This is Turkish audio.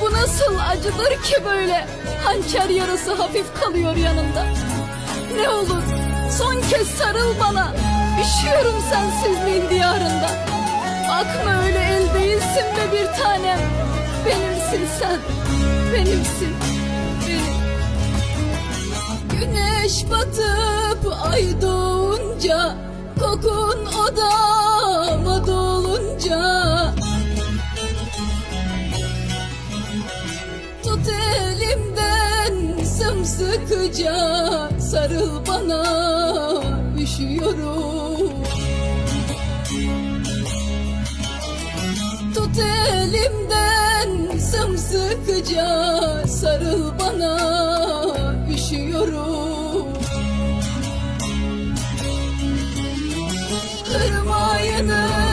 Bu nasıl acıdır ki böyle? Hançer yarası hafif kalıyor yanında. Ne olur son kez sarıl bana. Üşüyorum sensizliğin diyarında. Bakma öyle el değilsin be bir tanem. Benimsin sen, benimsin, benim. Güneş batıp ay doğunca Kokun odama sıkıca sarıl bana üşüyorum. Tut elimden sımsıkıca sarıl bana üşüyorum. Kırmayınız